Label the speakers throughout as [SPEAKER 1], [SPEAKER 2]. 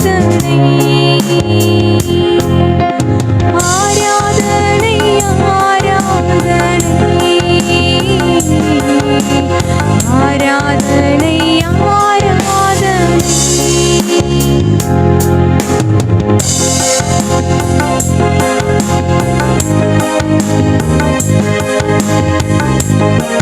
[SPEAKER 1] ആരാധനയാരാധനേ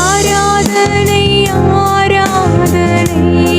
[SPEAKER 1] ആരാധനൈ ആരാധനൈ